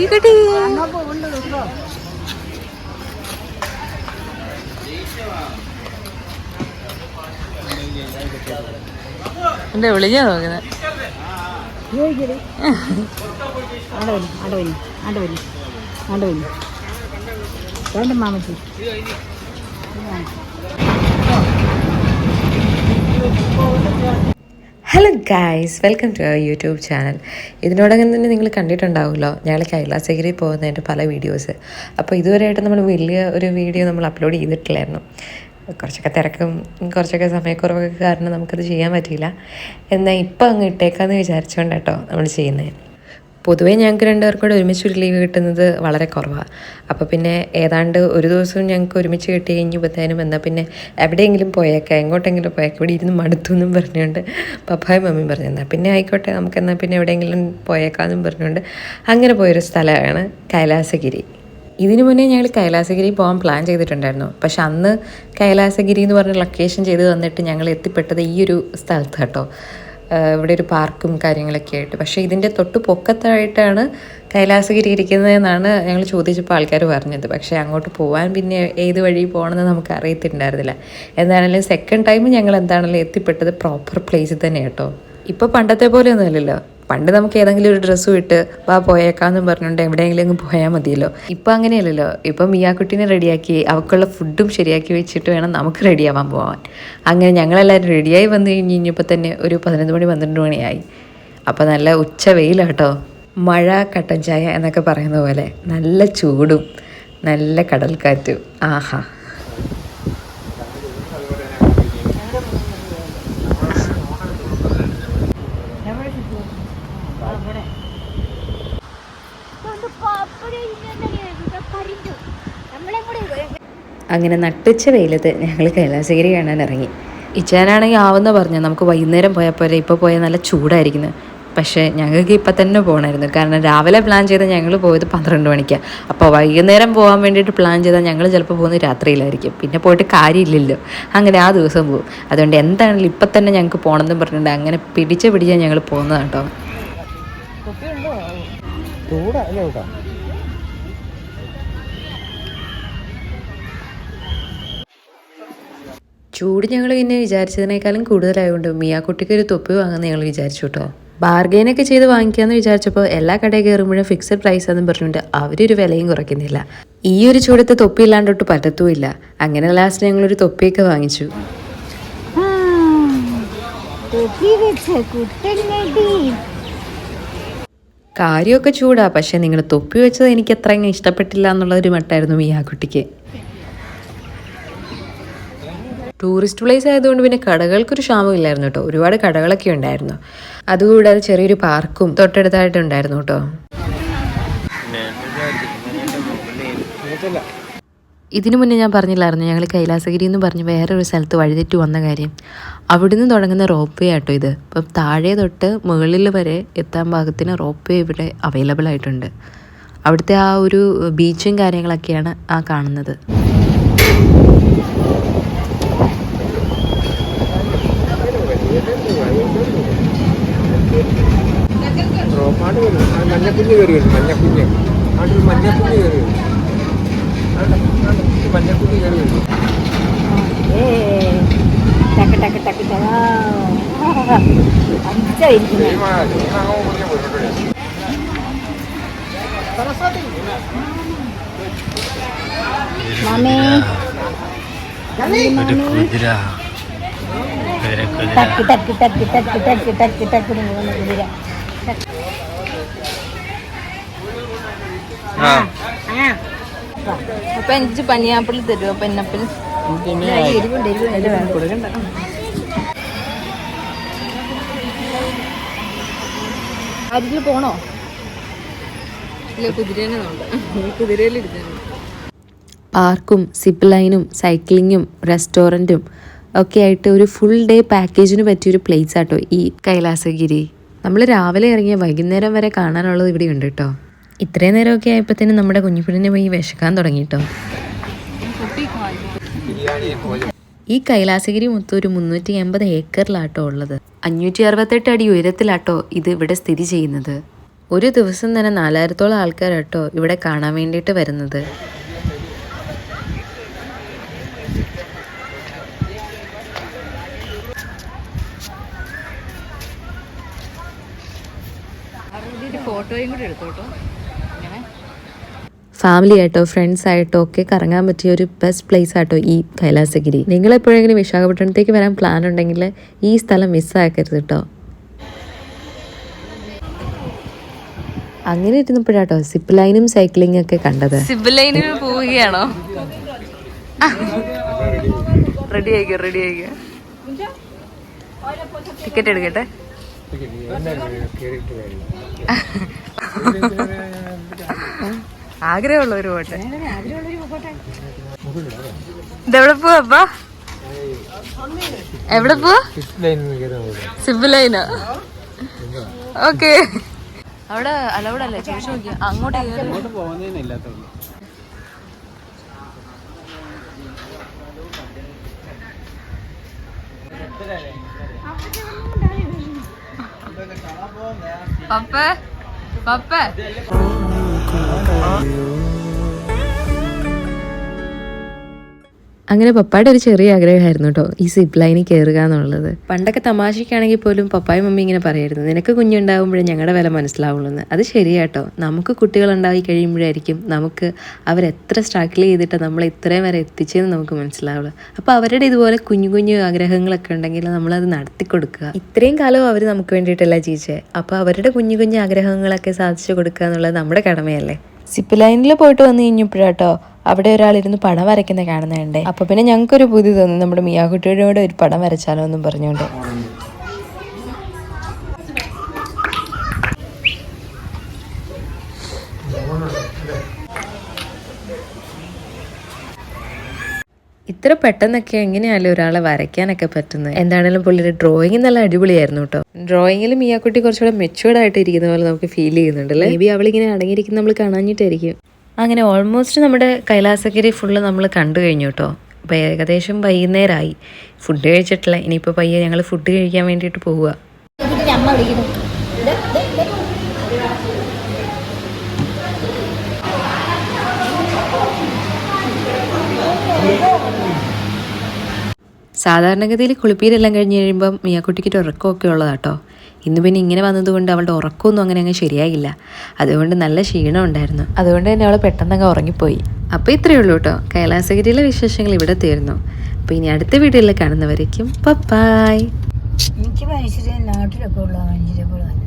ഈ എന്റെ വിളിഞ്ഞാ നോക്കുന്നത് വരും ആടെ വരും hello guys welcome to our YouTube channel ഇതിനോടകം തന്നെ നിങ്ങൾ കണ്ടിട്ടുണ്ടാവുമല്ലോ. ഞങ്ങൾ കൈലാസഗിരി പോകുന്നതിന്റെ പല വീഡിയോസ് അപ്പോൾ ഇതുവരെയായിട്ട് നമ്മൾ വലിയ ഒരു വീഡിയോ നമ്മൾ അപ്ലോഡ് ചെയ്തിട്ടില്ലായിരുന്നു. കുറച്ചൊക്കെ തിരക്കും കുറച്ചൊക്കെ സമയക്കുറവൊക്കെ കാരണം നമുക്കത് ചെയ്യാൻ പറ്റിയില്ല. എന്നാൽ ഇപ്പം അങ്ങ് ഇട്ടേക്കാന്ന് വിചാരിച്ചുകൊണ്ട് കേട്ടോ നമ്മൾ ചെയ്യുന്നത്. പൊതുവേ ഞങ്ങൾക്ക് രണ്ടുപേർക്കും കൂടെ ഒരുമിച്ച് ഒരു ലീവ് കിട്ടുന്നത് വളരെ കുറവാണ് അപ്പോൾ പിന്നെ ഏതാണ്ട് ഒരു ദിവസവും ഞങ്ങൾക്ക് ഒരുമിച്ച് കിട്ടി കഴിഞ്ഞപ്പോഴത്തേനും എന്നാൽ പിന്നെ എവിടെയെങ്കിലും പോയേക്കാം എങ്ങോട്ടെങ്കിലും പോയേക്കാം. ഇവിടെ ഇരുന്ന് മടുത്തു എന്നും പറഞ്ഞുകൊണ്ട് പപ്പായും മമ്മിയും പറഞ്ഞു പിന്നെ ആയിക്കോട്ടെ നമുക്ക് എന്നാൽ പിന്നെ എവിടെയെങ്കിലും പോയേക്കാമെന്നും പറഞ്ഞുകൊണ്ട് അങ്ങനെ പോയൊരു സ്ഥലമാണ് കൈലാസഗിരി. ഇതിനു മുന്നേ ഞങ്ങൾ കൈലാസഗിരി പോകാൻ പ്ലാൻ ചെയ്തിട്ടുണ്ടായിരുന്നു. പക്ഷെ അന്ന് കൈലാസഗിരി എന്ന് പറഞ്ഞ ലൊക്കേഷൻ ചെയ്ത് തന്നിട്ട് ഞങ്ങൾ എത്തിപ്പെട്ടത് ഈ ഒരു സ്ഥലത്ത് കേട്ടോ. ഇവിടെ ഒരു പാർക്കും കാര്യങ്ങളൊക്കെ ആയിട്ട്. പക്ഷേ ഇതിന്റെ തൊട്ട് പൊക്കത്തായിട്ടാണ് കൈലാസഗിരി ഇരിക്കുന്നതെന്നാണ് ഞങ്ങൾ ചോദിച്ചപ്പോൾ ആൾക്കാർ പറഞ്ഞത്. പക്ഷേ അങ്ങോട്ട് പോകാൻ പിന്നെ ഏത് വഴി പോകണമെന്ന് നമുക്ക് അറിയത്തിണ്ടായിരുന്നില്ല. എന്താണെങ്കിലും സെക്കൻഡ് ടൈം ഞങ്ങൾ എന്താണെങ്കിലും എത്തിപ്പെട്ടത് പ്രോപ്പർ പ്ലേസിൽ തന്നെ കേട്ടോ. ഇപ്പോൾ പണ്ടത്തെ പോലെ ഒന്നുമല്ലല്ലോ പണ്ട് നമുക്ക് ഏതെങ്കിലും ഒരു ഡ്രസ്സ് ഇട്ട് വാ പോയേക്കാന്നും പറഞ്ഞുകൊണ്ട് എവിടെയെങ്കിലും പോയാൽ മതിയല്ലോ. ഇപ്പം അങ്ങനെയല്ലല്ലോ. ഇപ്പം മിയാക്കുട്ടീനെ റെഡിയാക്കി അവൾക്കുള്ള ഫുഡും ശരിയാക്കി വെച്ചിട്ട് വേണം നമുക്ക് റെഡിയാവാൻ പോകാൻ അങ്ങനെ ഞങ്ങളെല്ലാവരും റെഡിയായി വന്നു കഴിഞ്ഞ് കഴിഞ്ഞപ്പോൾ തന്നെ ഒരു പതിനൊന്ന് മണി പന്ത്രണ്ട് മണിയായി അപ്പോൾ നല്ല ഉച്ച വെയിലാട്ടോ. മഴ കട്ടൻ ചായ എന്നൊക്കെ പറയുന്ന പോലെ നല്ല ചൂടും നല്ല കടൽക്കാറ്റും. ആഹാ. അങ്ങനെ നട്ടുച്ച വെയിലത്ത് ഞങ്ങൾ കൈലാസഗിരി കാണാൻ ഇറങ്ങി. ഇച്ചാനാണെങ്കിൽ ആവുന്ന പറഞ്ഞു നമുക്ക് വൈകുന്നേരം പോയാൽ പോലെ ഇപ്പോൾ പോയാൽ നല്ല ചൂടായിരിക്കുന്നു. പക്ഷേ ഞങ്ങൾക്ക് ഇപ്പം തന്നെ പോകണമായിരുന്നു കാരണം രാവിലെ പ്ലാൻ ചെയ്ത ഞങ്ങൾ പോയത് പന്ത്രണ്ട് മണിക്കാണ് അപ്പോൾ വൈകുന്നേരം പോകാൻ വേണ്ടിയിട്ട് പ്ലാൻ ചെയ്താൽ ഞങ്ങൾ ചിലപ്പോൾ പോകുന്നത് രാത്രിയിലായിരിക്കും. പിന്നെ പോയിട്ട് കാര്യമില്ലല്ലോ. അങ്ങനെ ആ ദിവസം പോകും അതുകൊണ്ട് എന്താണെങ്കിലും ഇപ്പം തന്നെ ഞങ്ങൾക്ക് പോകണമെന്ന് പറഞ്ഞിട്ടുണ്ട്. അങ്ങനെ പിടിച്ച് പിടിച്ചാൽ ഞങ്ങൾ പോകുന്നതാണ് കേട്ടോ. ചൂട്. ഞങ്ങൾ പിന്നെ വിചാരിച്ചതിനേക്കാളും കൂടുതലായതുകൊണ്ട് മിയാക്കുട്ടിക്ക് ഒരു തൊപ്പി വാങ്ങുന്ന ഞങ്ങൾ വിചാരിച്ചു കേട്ടോ ബാർഗെയിനൊക്കെ ചെയ്ത് വാങ്ങിക്കാമെന്ന് വിചാരിച്ചപ്പോൾ എല്ലാ കടയിൽ കയറുമ്പോഴും ഫിക്സഡ് പ്രൈസ് ആണെന്ന് പറഞ്ഞുകൊണ്ട് അവരൊരു വിലയും കുറയ്ക്കുന്നില്ല. ഈ ഒരു ചൂടത്തെ തൊപ്പി ഇല്ലാണ്ടൊട്ട് പറ്റത്തുമില്ല. അങ്ങനെ ലാസ്റ്റ് ഞങ്ങളൊരു തൊപ്പിയൊക്കെ വാങ്ങിച്ചു. തൊപ്പി വെച്ച കുട്ടനടി കാര്യമൊക്കെ ചൂടാ. പക്ഷെ നിങ്ങൾ തൊപ്പി വെച്ചത് എനിക്ക് അത്ര അങ്ങ് ഇഷ്ടപ്പെട്ടില്ല എന്നുള്ള ഒരു മട്ടായിരുന്നു ഈ മിയാക്കുട്ടിക്ക് ടൂറിസ്റ്റ് പ്ലേസ് ആയതുകൊണ്ട് പിന്നെ കടകൾക്കൊരു ക്ഷാമമില്ലായിരുന്നു കേട്ടോ. ഒരുപാട് കടകളൊക്കെ ഉണ്ടായിരുന്നു. അതുകൂടാതെ ചെറിയൊരു പാർക്കും തൊട്ടടുത്തായിട്ട് ഉണ്ടായിരുന്നു കേട്ടോ. ഇതിനു മുന്നേ ഞാൻ പറഞ്ഞില്ലായിരുന്നു? ഞങ്ങൾ കൈലാസഗിരി എന്ന് പറഞ്ഞ് വേറൊരു സ്ഥലത്ത് വഴിതെറ്റി വന്ന കാര്യം. അവിടുന്ന് തുടങ്ങുന്ന റോപ്പ് വേ ആട്ടോ ഇത്. അപ്പം താഴെ തൊട്ട് മുകളിൽ വരെ എത്താൻ പാകത്തിന് റോപ്പ് വേ ഇവിടെ അവൈലബിൾ ആയിട്ടുണ്ട്. അവിടുത്തെ ആ ഒരു ബീച്ചും കാര്യങ്ങളൊക്കെയാണ് ആ കാണുന്നത്. മഞ്ഞക്കുഞ്ഞ് കയറി മഞ്ഞക്കുഞ്ഞ്. മഞ്ഞക്കുഞ്ഞ് കയറി വരും ആണ്ട്, ആണ്ട്, ഒരു മഞ്ഞക്കുഞ്ഞ് കയറി വരും ഏ ടക്ക് ടക്ക് ടക്ക് ടക്ക് അപ്പൊ എനിക്ക് പനിയാപ്പിൾ തരുമോ കൊടുക്കണ്ട അരികിൽ പോണോ? ഇല്ല കുതിരേനെ കുതിരയിലിരുന്നു പാർക്കും സിപ്പ് ലൈനും സൈക്ലിങ്ങും റെസ്റ്റോറന്റും ഒക്കെ ആയിട്ട് ഒരു ഫുൾ ഡേ പാക്കേജിന് പറ്റിയൊരു പ്ലേസ് ആട്ടോ ഈ കൈലാസഗിരി. നമ്മൾ രാവിലെ ഇറങ്ങിയ വൈകുന്നേരം വരെ കാണാനുള്ളത് ഇവിടെ ഉണ്ട് കേട്ടോ ഇത്രയും നേരമൊക്കെ ആയപ്പോഴത്തേനും നമ്മുടെ കുഞ്ഞുപിടിനെ പോയി വിശക്കാൻ തുടങ്ങി കേട്ടോ ഈ കൈലാസഗിരി മൊത്തം ഒരു മുന്നൂറ്റി എൺപത് ഏക്കറിലാട്ടോ ഉള്ളത്. അഞ്ഞൂറ്റി അറുപത്തെട്ട് അടി ഉയരത്തിലാട്ടോ ഇത് ഇവിടെ സ്ഥിതി ചെയ്യുന്നത്. ഒരു ദിവസം തന്നെ നാലായിരത്തോളം ആൾക്കാരാട്ടോ ഇവിടെ കാണാൻ വേണ്ടിയിട്ട് വരുന്നത്. ഫോട്ടോയും കൂടി എടുത്തോട്ടോ. ഫാമിലി ആയിട്ടോ ഫ്രണ്ട്സ് ആയിട്ടോ ഒക്കെ കറങ്ങാൻ പറ്റിയ ഒരു ബെസ്റ്റ് പ്ലേസ് ആട്ടോ ഈ കൈലാസഗിരി. നിങ്ങൾ എപ്പോഴെങ്കിലും വിശാഖപട്ടണത്തേക്ക് വരാൻ പ്ലാൻ ഉണ്ടെങ്കിൽ ഈ സ്ഥലം മിസ്സാക്കരുത് കേട്ടോ അങ്ങനെ ഇരുന്നപ്പോഴാട്ടോ സിപ്പ് ലൈനും സൈക്ലിംഗ് ഒക്കെ കണ്ടത്. സിപ്പ് ലൈനിന് പോവുകയാണോ? റെഡി ആയിക്കോ റെഡി ആയിക്കോ. ടിക്കറ്റ് എടുക്കട്ടെ? ആഗ്രഹമുള്ള ഒരു പോട്ടെ. ഇതെവിടെ പോവാ അപ്പാ? എവിടെ പോവാ? സിബ് ലൈനാ ഓക്കെ. അവിടെ അലവിടെ അല്ലേ ചോദിച്ചു നോക്കിയാ. അങ്ങോട്ട് പപ്പ പപ്പ പപ്പ അങ്ങനെ പപ്പായുടെ ഒരു ചെറിയ ആഗ്രഹമായിരുന്നു കേട്ടോ ഈ സിപ്പ് ലൈനിൽ കയറുക എന്നുള്ളത്. പണ്ടൊക്കെ തമാശയ്ക്കാണെങ്കിൽ പോലും പപ്പായും മമ്മി ഇങ്ങനെ പറയായിരുന്നു നിനക്ക് കുഞ്ഞുണ്ടാകുമ്പോഴേ ഞങ്ങളുടെ വില മനസ്സിലാവുള്ളൂ എന്ന് അത് ശരിയാട്ടോ നമുക്ക് കുട്ടികൾ ഉണ്ടായി കഴിയുമ്പോഴായിരിക്കും നമുക്ക് അവരെത്ര സ്ട്രഗിൾ ചെയ്തിട്ട് നമ്മൾ ഇത്രയും വരെ എത്തിച്ചെന്ന് നമുക്ക് മനസ്സിലാവുള്ളൂ. അപ്പോൾ അവരുടെ ഇതുപോലെ കുഞ്ഞു കുഞ്ഞു ആഗ്രഹങ്ങളൊക്കെ ഉണ്ടെങ്കിൽ നമ്മളത് നടത്തി കൊടുക്കുക. ഇത്രയും കാലവും അവർ നമുക്ക് വേണ്ടിയിട്ടല്ല ജീവിച്ചേ അപ്പോൾ അവരുടെ കുഞ്ഞു കുഞ്ഞു ആഗ്രഹങ്ങളൊക്കെ സാധിച്ചു കൊടുക്കുക എന്നുള്ളത് നമ്മുടെ കടമയല്ലേ? സിപ്പ് ലൈനിൽ പോയിട്ട് വന്നു കഴിഞ്ഞപ്പോഴാട്ടോ അവിടെ ഒരാളിരുന്ന് പടം വരയ്ക്കുന്ന കാണുന്നുണ്ട് അപ്പൊ പിന്നെ ഞങ്ങൾക്കൊരു ബുദ്ധി തോന്നി. നമ്മുടെ മിയാക്കുട്ടിയുടെ കൂടെ ഒരു പടം വരച്ചാലോ എന്നും പറഞ്ഞുകൊണ്ട്. ഇത്ര പെട്ടെന്നൊക്കെ എങ്ങനെയല്ലേ ഒരാളെ വരയ്ക്കാനൊക്കെ പറ്റുന്നത്? എന്താണേലും പുള്ളിയുടെ ഡ്രോയിങ് നല്ല അടിപൊളിയായിരുന്നു കേട്ടോ. ഡ്രോയിങ്ങിൽ മിയാക്കുട്ടി കുറച്ചുകൂടെ മെച്ചുവേർഡ് ആയിട്ട് ഇരിക്കുന്ന പോലെ നമുക്ക് ഫീൽ ചെയ്യുന്നുണ്ടല്ലേ മേ ബി അവളിങ്ങനെ അടങ്ങിയിരിക്കുന്ന നമ്മൾ കാണാഞ്ഞിട്ടായിരിക്കും. അങ്ങനെ ഓൾമോസ്റ്റ് നമ്മുടെ കൈലാസഗിരി ഫുള്ള് നമ്മൾ കണ്ടു കഴിഞ്ഞു കേട്ടോ അപ്പോൾ ഏകദേശം വൈകുന്നേരമായി ഫുഡ് കഴിച്ചിട്ടില്ല. ഇനിയിപ്പോൾ പയ്യെ ഞങ്ങൾ ഫുഡ് കഴിക്കാൻ വേണ്ടിയിട്ട് പോവുക. സാധാരണഗതിയിൽ കുളിപ്പീരെല്ലാം കഴിഞ്ഞ് കഴിയുമ്പം മിയാക്കുട്ടിക്ക് ഉറക്കമൊക്കെ ഉള്ളതാട്ടോ ഇന്ന് പിന്നെ ഇങ്ങനെ വന്നതുകൊണ്ട് അവളുടെ ഉറക്കമൊന്നും അങ്ങനെ അങ്ങ് ശരിയായില്ല. അതുകൊണ്ട് നല്ല ക്ഷീണം ഉണ്ടായിരുന്നു. അതുകൊണ്ട് തന്നെ അവൾ പെട്ടെന്ന് അങ്ങ് ഉറങ്ങിപ്പോയി. അപ്പോൾ ഇത്രയേ ഉള്ളൂ കേട്ടോ. കൈലാസഗിരിയിലെ വിശേഷങ്ങൾ ഇവിടെ തീർന്നു. അപ്പോൾ ഇനി അടുത്ത വീഡിയോയിൽ കാണുന്നവരേക്കും പപ്പായ് എനിക്ക് മനുഷ്യരെ നാട്ടിലൊക്കെ ഉള്ള മനുഷ്യരെ പോലെ തന്നെ